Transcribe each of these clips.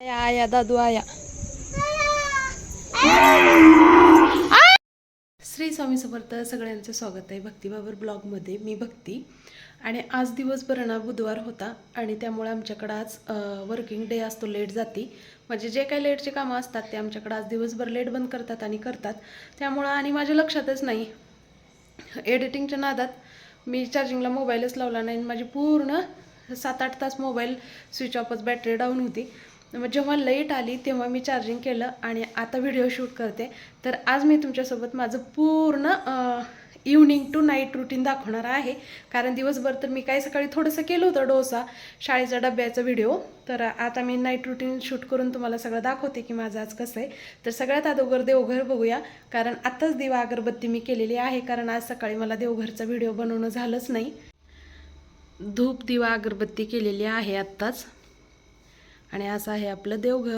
आया आया दादू आया। श्री स्वामी समर्थ सगळ्यांचं स्वागत आहे भक्तिबाबर ब्लॉगमध्ये. मी भक्ती. आणि आज दिवसभर ना बुधवार होता आणि त्यामुळे आमच्याकडं आज वर्किंग डे असतो लेट जाती. म्हणजे जे काही लेटचे कामं असतात ते आमच्याकडं आज दिवसभर लेट बंद करतात आणि करतात. त्यामुळं आणि माझ्या लक्षातच नाही. एडिटिंगच्या नादात मी चार्जिंगला मोबाईलच लावला नाही आणि माझी पूर्ण सात आठ तास मोबाईल स्विच ऑफच बॅटरी डाऊन होती. मग जेव्हा लाइट आली तेव्हा मी चार्जिंग केलं आणि आता व्हिडिओ शूट करते. तर आज मी तुमच्यासोबत माझं पूर्ण इव्हनिंग टू नाईट रुटीन दाखवणार आहे. कारण दिवसभर तर मी काही सकाळी थोडंसं केलं होतं डोसा शाळेच्या डब्याचा व्हिडिओ तर आता मी नाईट रुटीन शूट करून तुम्हाला सगळं दाखवते की माझं आज कसं आहे. तर सगळ्यात अगोदर देवघर बघूया. कारण आत्ताच दिवा अगरबत्ती मी केलेली आहे. कारण आज सकाळी मला देवघरचा व्हिडिओ बनवणं झालंच नाही. धूप दिवा अगरबत्ती केलेली आहे आत्ताच. आणि असं आहे आपलं देवघर.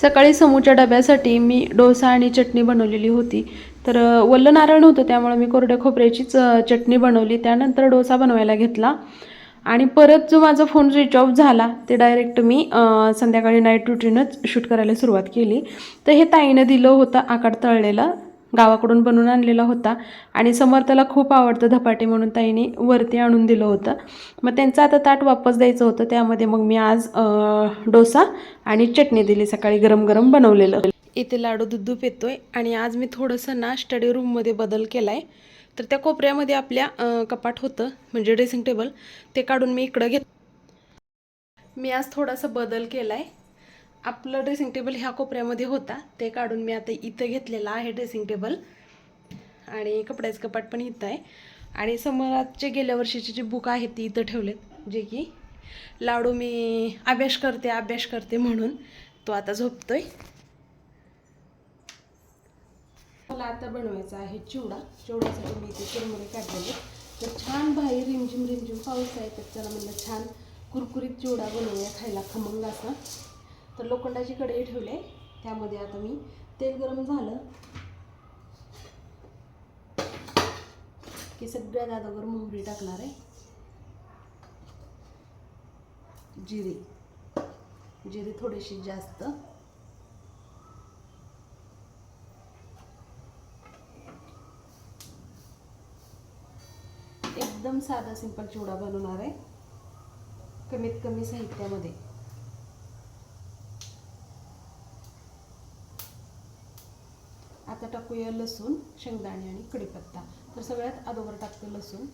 सकाळी समूच्या डब्यासाठी मी डोसा आणि चटणी बनवलेली होती. तर वल्ल नारळ होतं त्यामुळे मी कोरड्या खोबऱ्याचीच चटणी बनवली. त्यानंतर डोसा बनवायला घेतला. आणि परत जो माझा फोन स्विच ऑफ झाला ते डायरेक्ट मी संध्याकाळी नाईट रुटीनच शूट करायला सुरुवात केली. तर हे ताईनं दिलं होतं आकाड तळलेलं. गावाकडून बनवून आणलेला होता. आणि समर्थाला खूप आवडतं धपाटे म्हणून ताईने वरती आणून दिलं होतं. मग त्यांचं आता ताट वापस द्यायचं होतं. त्यामध्ये मग मी आज डोसा आणि चटणी दिली सकाळी गरम गरम बनवलेलं. इथे लाडू दुधूप येतोय आणि आज मी थोडंसं ना स्टडी रूममध्ये बदल केला आहे तर त्या कोपऱ्यामध्ये आपल्या कपाट होतं म्हणजे ड्रेसिंग टेबल ते काढून मी इकडं घेत मी आज थोडासा बदल केला आहे आपलं ड्रेसिंग टेबल ह्या कोपऱ्यामध्ये होता. ते काढून मी आता इथं घेतलेलं आहे ड्रेसिंग टेबल आणि कपड्याचं कपाट पण इथं आहे. आणि समोराचे गेल्या वर्षीचे जे बुक आहेत ती इथं ठेवलेत. जे की लाडू मी अभ्यास करते अभ्यास करते म्हणून तो आता झोपतोय. मला आता बनवायचा आहे चिवडा. चिवड्यासाठी मी इथे चिरमुरे काढलेले तर छान बाहेर रिमझिम रिमझिम पाऊस आहे तर त्याला म्हणलं छान कुरकुरीत चिवडा बनवूया खायला. खमंग असा. तर लोखंडाची कढई ठेवले. त्यामध्ये आता मी तेल गरम झालं. की सगळ्या अगोदर मोहरी टाकणार आहे. जिरे. जिरे थोडीशी जास्त. एकदम साधा सिंपल चिवडा बनवणार आहे. कमीत कमी साहित्यामध्ये. आता टाकूया लसूण शेंगदाणे आणि कढीपत्ता तर सगळ्यात अगोदर टाकते लसूण.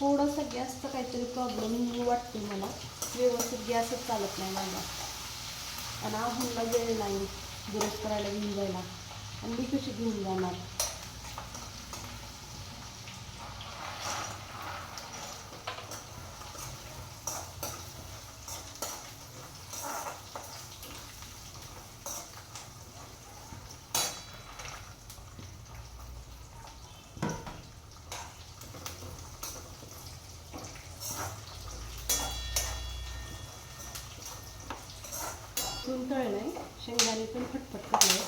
थोडासा गॅसचा काहीतरी प्रॉब्लेम वाटते मला. व्यवस्थित गॅसच चालत नाही माझा. आणि आहुनला वेळ नाही. दुरुस्त करायला घेऊन जायला. आणि मी कशी घेऊन जाणार? पण फटफट करले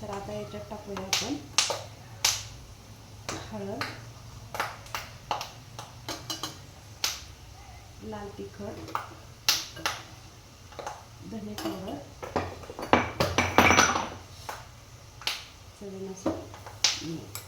तर आता याच्यात टाकूया आपण हळद लाल तिखट धने पावडर चवीनुसार मीठ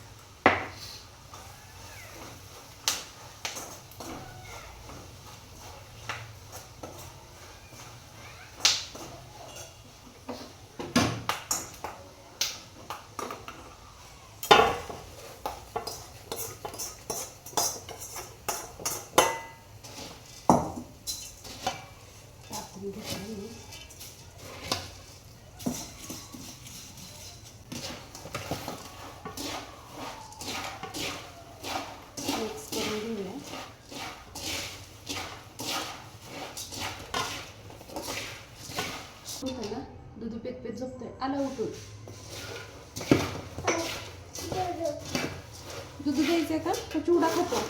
टाकून घेतलं मी मिक्स करून घेऊया होतं ना दूध पेत पेत झोपतोय उठून. दूध द्यायचंय का? का चिवडा खातो?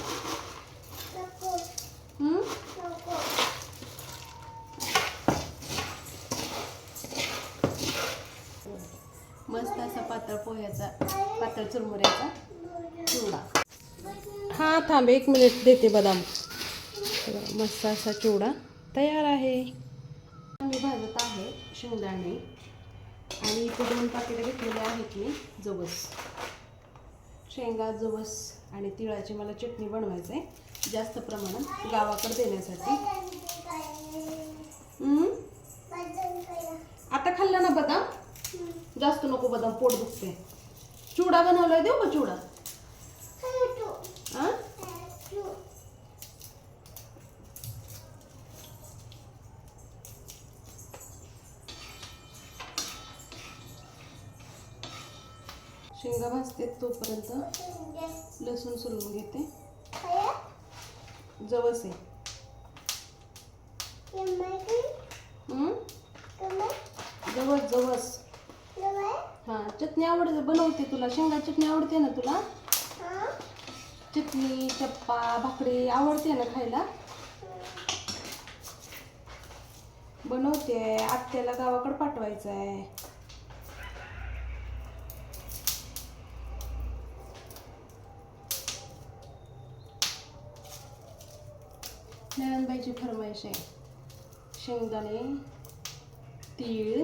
मस्त असा पातळ पोह्याचा पातळ चुरमुऱ्याचा चिवडा. हा थांब एक मिनिट देते बदाम. मस्त असा चिवडा तयार आहे. मी भाजत आहे शेंगदाणे. आणि इथे दोन पाकिटं घेतलेले आहेत मी जवस शेंगा जवस आणि तिळाची मला चटणी बनवायचं आहे जास्त प्रमाणात गावाकडे देण्यासाठी? आता खाल्ला ना बदाम? जास्त नको बदाम पोट दुखते चिवडा बनवलाय देऊ का चिवडा? हा शेंगा भाजते तोपर्यंत. लसूण सोलून घेते. जवस आहे. जवस जवस. हा चटणी आवडते बनवते तुला. शेंगा चटणी आवडते ना तुला? चटणी चप्पा भाकरी आवडते ना खायला? बनवते. आत्याला गावाकडे पाठवायचं आहे नयनबाईची फरमाईश आहे शेंगदाणे तीळ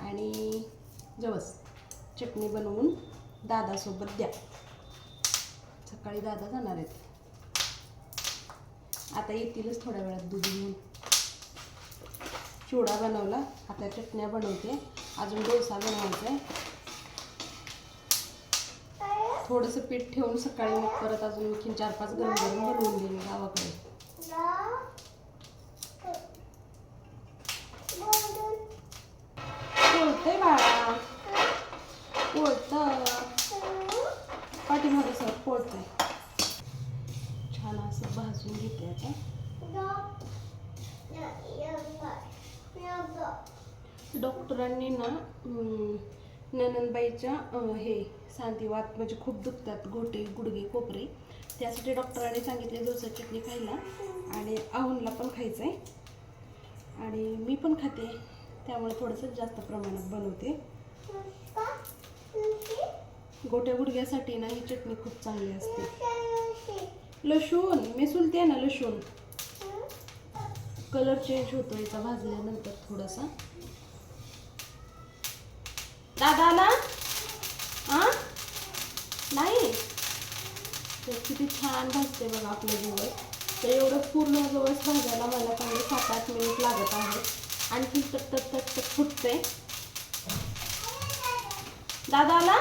आणि जवस. चटणी बनवून दादासोबत द्या. सकाळी दादा जाणार आहेत. आता येतीलच थोड्या वेळात दूध घेऊन. चिवडा बनवला. आता चटण्या बनवते. अजून डोसा बनवायचा आहे थोडंसं पीठ ठेवून सकाळी मग परत अजून आणखी चार पाच गरम गरम बनवून देईन गावाकडे पोळतंय बाळा पोळतं पाठीमागे सर पोळतंय छान असं भाजून घेते आता डॉक्टरांनी ना ननंदबाईच्या हे सांधिवात म्हणजे खूप दुखतात गोटे गुडगे कोपरे. त्यासाठी डॉक्टरांनी सांगितले डोसा चटणी खायला. आणि आहुनला पण खायचं आहे आणि मी पण खाते. त्यामुळे थोडंसं जास्त प्रमाणात बनवते. गोट्या गुडघ्यासाठी ना ही चटणी खूप चांगली असते. लसूण मी सुलते ना लसूण. कलर चेंज होतो याचा भाजल्यानंतर थोडासा. दादा ना हा नाही. तर किती छान भाजते बघा आपलं जवळ तर एवढं पूर्ण जवळच भाजायला मला चांगले सात आठ मिनिट लागत आहेत. आणखी तट तट तट तट फुटते दादा आला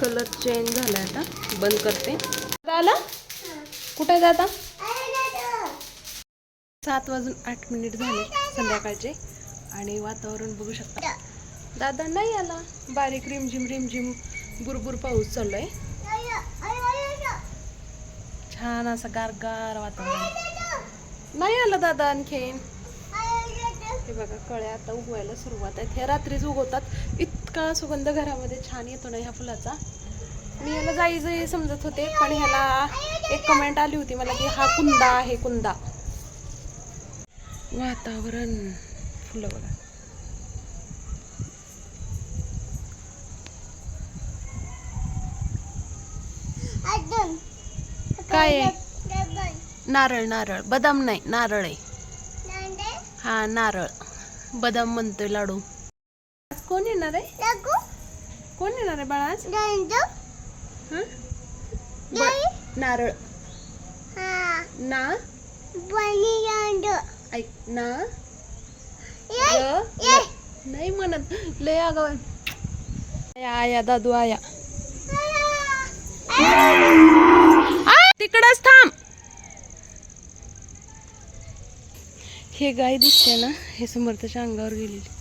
कलर चेंज झाला आता. बंद करते. आला कुठे आहे दादा? सात वाजून आठ मिनिट झाले संध्याकाळचे आणि वातावरण बघू शकता. दादा नाही आला. बारीक रिमझिम रिमझिम बुरबुर पाऊस चालू आहे. छान असं गारगार वातावरण. नाही आलं दादा आणखीन. हे बघा कळ्या आता उगवायला सुरुवात आहेत. हे रात्रीच उगवतात. इतका सुगंध घरामध्ये छान येतो ना ह्या फुलाचा. मी याला जाई जाई समजत होते पण ह्याला एक कमेंट आली होती मला की हा कुंदा आहे कुंदा. वातावरण फुलं बघा. काय आहे? नारळ. नारळ बदाम नाही नारळ आहे. हा नारळ. बदाम म्हणतोय लाडू. आज कोण येणार आहे? कोण येणार आहे बाळा हं? ब- नारळ. ना? ऐक ना? र- नाही म्हणत. लय अगं आया आया दादू आया. तिकडच थांब. हे गाय दिसते ना हे समर्थच्या अंगावर गेलेली.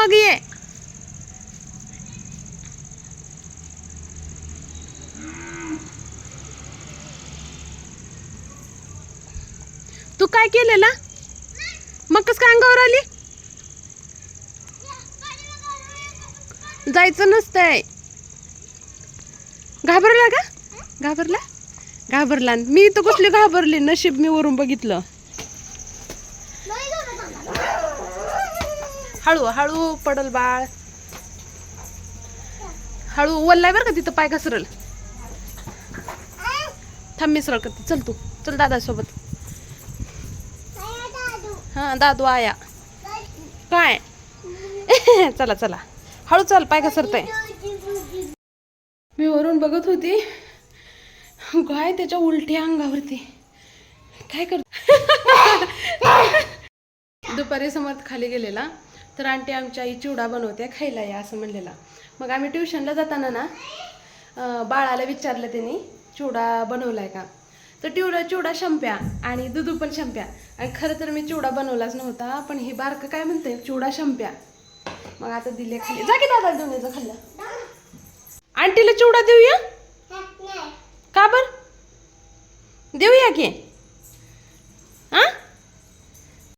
मग ये. तू काय केलेला? मग कस काय अंगावर आली? जायचं नसतंय. घाबरला का? घाबरला? घाबरला. मी तर कसली घाबरली? नशीब मी वरून बघितलं. हळू हळू पडल बाळ. हळू वल्लाय बरं का तिथं पाय घसरल. थांब मी करते. चल तू. चल दादा सोबत हा दादू आया. काय? चला चला. हळू चल पाय घसरतय. मी वरून बघत होती. गाय त्याच्या उलट्या अंगावरती? काय करतो दुपारी समर्थ खाली गेलेला. तर आंटी आमच्या आई चिवडा बनवते खायला या असं म्हणलेला. मग आम्ही ट्युशनला जाताना ना बाळाला विचारलं त्यांनी चिवडा बनवलाय का? तर चिवडा चिवडा शंप्या आणि दुधू पण शंप्या. आणि खरं तर मी चिवडा बनवलाच नव्हता पण हे बारकं काय म्हणते चिवडा शंप्या. मग आता दिले खाली. जा की दादा देऊन खाल्लं. आंटीला चिवडा देऊया? का बर? देऊया की? हा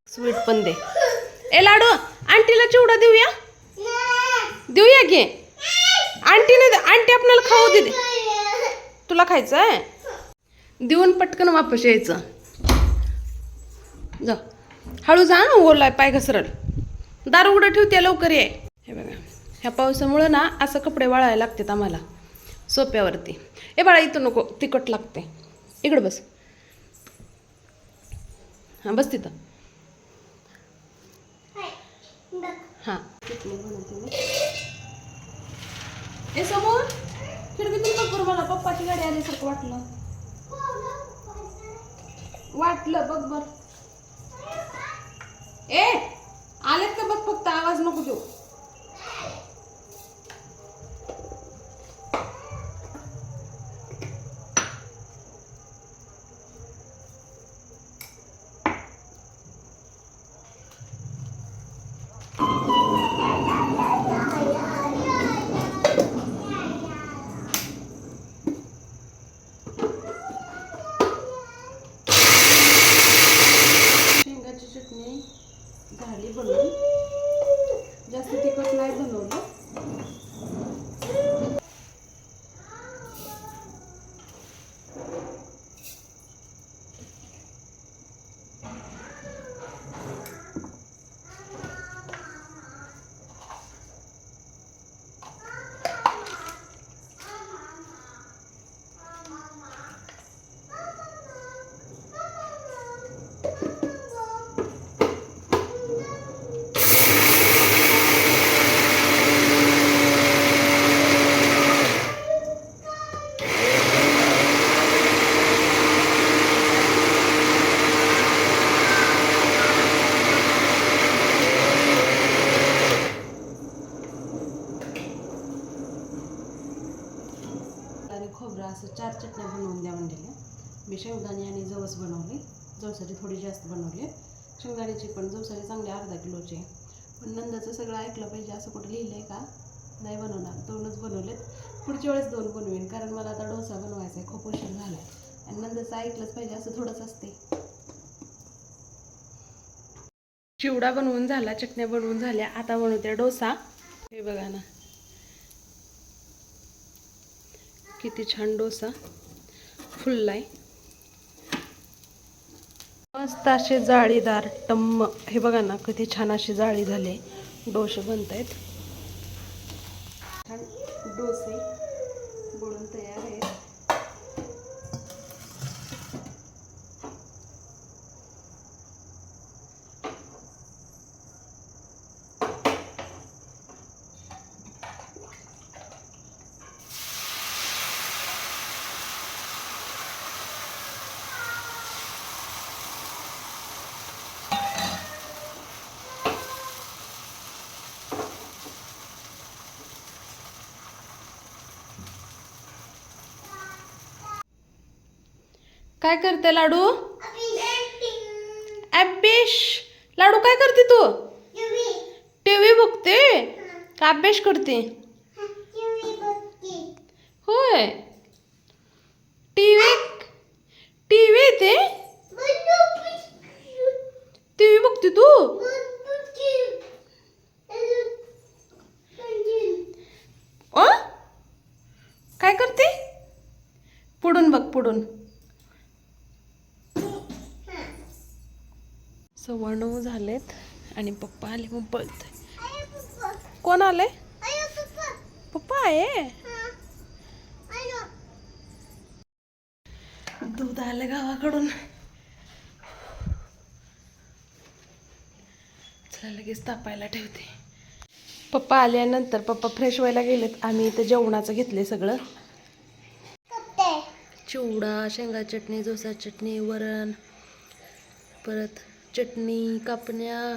स्वीट पण दे. ए लाडू आंटीला चिवडा देऊया? देऊया की? आंटीने आंटी आपल्याला खाऊ दे तुला खायचं आहे? देऊन पटकन वापस यायचं. जा. हळू जा ना ओलाय पाय घसरल. दार उघडं ठेवते लवकर ये. हे बघा ह्या पावसामुळं ना असं कपडे वाळायला लागतात आम्हाला सोप्यावरती. ए बाळा इथं नको तिखट लागते इकडं बस. हां बस तिथं. हां. ए समोर? खिडकीतून बघ बरं मला पप्पाची गाडी आल्यासारखं वाटलं. वाटलं बघ बर. ए आलेत का बघ फक्त आवाज नको देऊ शेंगाची चटणी झाली बनवून जास्त तिखट नाही बनवलं आणि खोबरं असं चार चटण्या बनवून द्या म्हणलेल्या मी शेंगदाणे आणि जवस बनवले जवसाची थोडी जास्त बनवली शेंगदाण्याची पण जवसाची चांगली अर्धा किलोची आहे. पण नंदाचं सगळं ऐकलं पाहिजे असं कुठं लिहिलं आहे का? नाही बनवणार. दोनच बनवलेत. पुढच्या वेळेस दोन बनवेन कारण मला आता डोसा बनवायचा आहे. खूप उशीर झाला आहे आणि नंदाचं ऐकलंच पाहिजे असं थोडंच असते चिवडा बनवून झाला चटण्या बनवून झाल्या. आता बनवते डोसा. हे बघा ना. किती छान डोसा फुललाय. मस्त असे जाळीदार टम्म. हे बघा ना किती छान अशी जाळी झाले. डोसे बनत आहेत छान डोसे बनून तयार आहेत काय करते लाडू? अभ्यास लाडू काय करते तू? टीव्ही बघते? का अभ्यास करते? होय. टीव्ही टीव्ही ते नऊ झालेत आणि पप्पा आले मग पळतोय कोण आले? पप्पा. आहे? दूध आलं गावाकडून. चला लगेच तापायला ठेवते. पप्पा आल्यानंतर पप्पा फ्रेश व्हायला गेलेत. आम्ही इथं जेवणाचं घेतले सगळं. चिवडा शेंगा चटणी डोसा चटणी वरण. परत चटणी कापण्या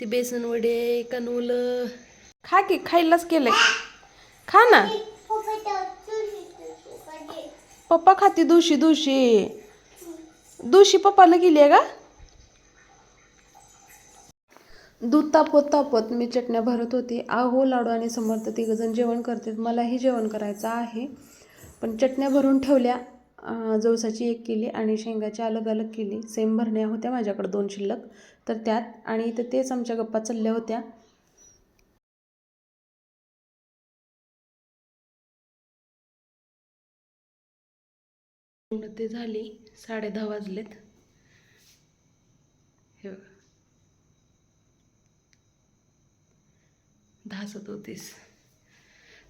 ती बेसन वडे कनवलं खा की खायलाच केलंय. खा ना. पप्पा खाती दुशी दुशी. दुशी पप्पाला गेली आहे का? दूध तापवत तापवत मी चटण्या भरत होती. आहो लाडू आणि समर्थ तिघजण जेवण करतात. मलाही जेवण करायचं आहे. पण चटण्या भरून ठेवल्या. जवसाची एक केली आणि शेंगाची अलग अलग केली. सेम भरण्या होत्या माझ्याकडं दोन शिल्लक. तर त्यात आणि इथं तेच आमच्या गप्पा चालल्या होत्या. ते झाली. साडे दहा वाजलेत. हे दहा सदोतीस.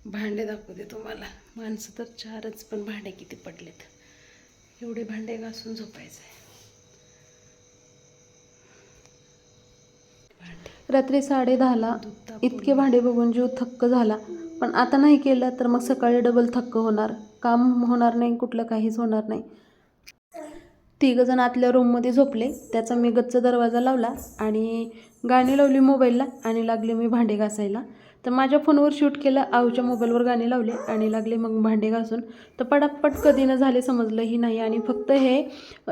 भांडे दाखवते तुम्हाला. माणसं तर चारच पण भांडे किती पडलेत. एवढे भांडे घासून झोपायचे रात्री साडे दहाला इतके भांडे बघून जीव थक्क झाला. पण आता नाही केलं तर मग सकाळी डबल थक्क होणार. काम होणार नाही कुठलं काहीच होणार नाही. तिघ जण आतल्या रूममध्ये झोपले. त्याचा मी गच्च दरवाजा लावला आणि गाणी लावली मोबाईलला आणि लागले मी भांडे घासायला. तर माझ्या फोनवर शूट केलं आऊच्या मोबाईलवर गाणी लावले आणि लागले मग भांडे घासून. तर पटापट कधी न झाले समजलंही नाही आणि फक्त हे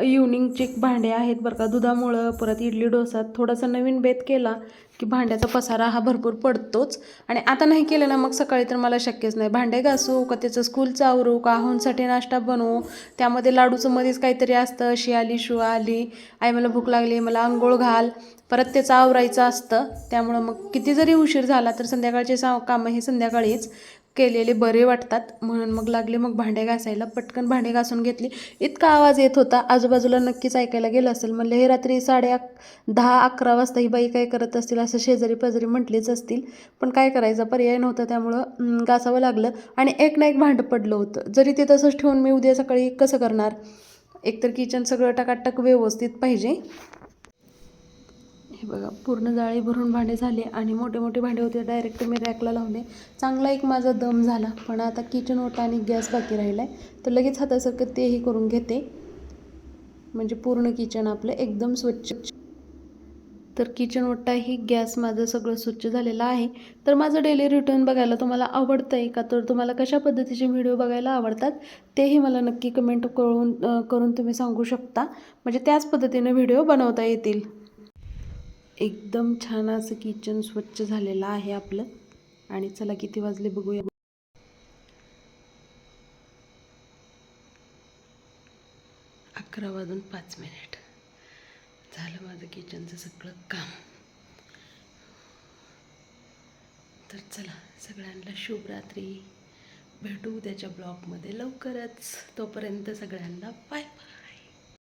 इव्हनिंगचे भांडे आहेत बरं का दुधामुळं परत इडली डोसा थोडासा नवीन बेत केला की भांड्याचा पसारा हा भरपूर पडतोच. आणि आता नाही केलं ना मग सकाळी तर मला शक्यच नाही. भांडे घासू का त्याचं स्कूलचं आवरू का आहोंसाठी नाश्ता बनवू? त्यामध्ये लाडूचं मध्येच काहीतरी असतं शी आली शू आली. आई मला भूक लागली मला आंघोळ घाल. परत त्याचं आवरायचं असतं. त्यामुळं मग किती जरी उशीर झाला तर संध्याकाळचे सा कामं हे संध्याकाळीच केलेले बरे वाटतात. म्हणून मग लागले मग भांडे घासायला. पटकन भांडे घासून घेतली. इतका आवाज येत होता. आजूबाजूला नक्कीच ऐकायला गेलं असेल. म्हणलं हे रात्री साडे अक दहा अकरा वाजता ही बाई काय करत असतील? असं शेजारी पाजारी म्हटलेच असतील. पण काय करायचा? पर्याय नव्हता. त्यामुळं घासावं लागलं. आणि एक ना एक भांडं पडलं होतं. जरी ते तसंच ठेवून मी उद्या सकाळी कसं करणार? एकतर किचन सगळं टकाटक व्यवस्थित पाहिजे. हे बघा पूर्ण जाळी भरून भांडे झाले आणि मोठे मोठे भांडे होते डायरेक्ट मी रॅकला लावले चांगला एक माझा दम झाला पण आता किचन ओटा आणि गॅस बाकी राहिला आहे तर लगेच हातासारखं तेही करून घेते. म्हणजे पूर्ण किचन आपलं एकदम स्वच्छ. तर किचन ओटाही गॅस माझं सगळं स्वच्छ झालेलं आहे. तर माझं डेली रुटीन बघायला तुम्हाला आवडतं आहे का? तर तुम्हाला कशा पद्धतीचे व्हिडिओ बघायला आवडतात? तेही मला नक्की कमेंट करून करून तुम्ही सांगू शकता. म्हणजे त्याच पद्धतीने व्हिडिओ बनवता येतील. एकदम छान असं किचन स्वच्छ झालेलं आहे आपलं. आणि चला किती वाजले बघूया. अकरा वाजून पाच मिनिट. झालं माझं किचनचं सगळं काम. तर चला सगळ्यांना शुभरात्री भेटू त्याच्या ब्लॉगमध्ये लवकरच. तोपर्यंत सगळ्यांना बाय